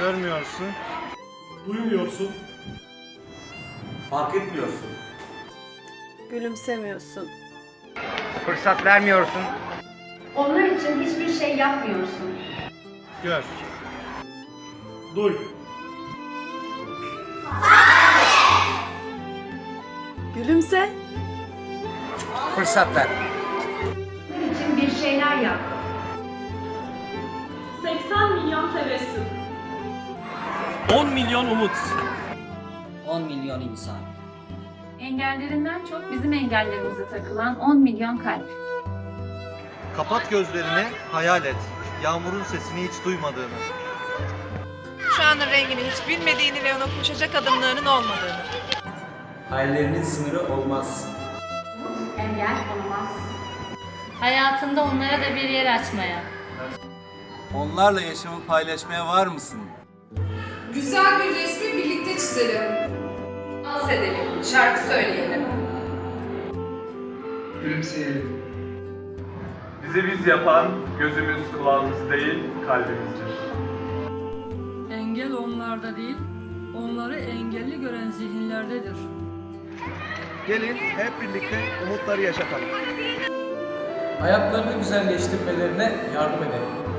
Görmüyorsun. Duymuyorsun. Fark etmiyorsun. Gülümsemiyorsun. Fırsat vermiyorsun. Onlar için hiçbir şey yapmıyorsun. Gör. Duy. Gülümse. Fırsat ver. Onlar için bir şeyler yap. 80 milyon tebessüm. 10 milyon umut. 10 milyon insan. Engellerinden çok bizim engellerimize takılan 10 milyon kalp. Kapat gözlerini, hayal et. Yağmurun sesini hiç duymadığını. Şu anın rengini hiç bilmediğini ve ona koşacak adımlarının olmadığını. Hayallerinin sınırı olmaz. Engel olmaz. Hayatında onlara da bir yer açmaya. Onlarla yaşamı paylaşmaya var mısın? Güzel bir resmi birlikte çizelim. Dans edelim, şarkı söyleyelim. Gülümseyelim. Bizi biz yapan gözümüz kulağımız değil kalbimizdir. Engel onlarda değil, onları engelli gören zihinlerdedir. Gelin hep birlikte umutları yaşatalım. Hayatlarını güzelleştirmelerine yardım edelim.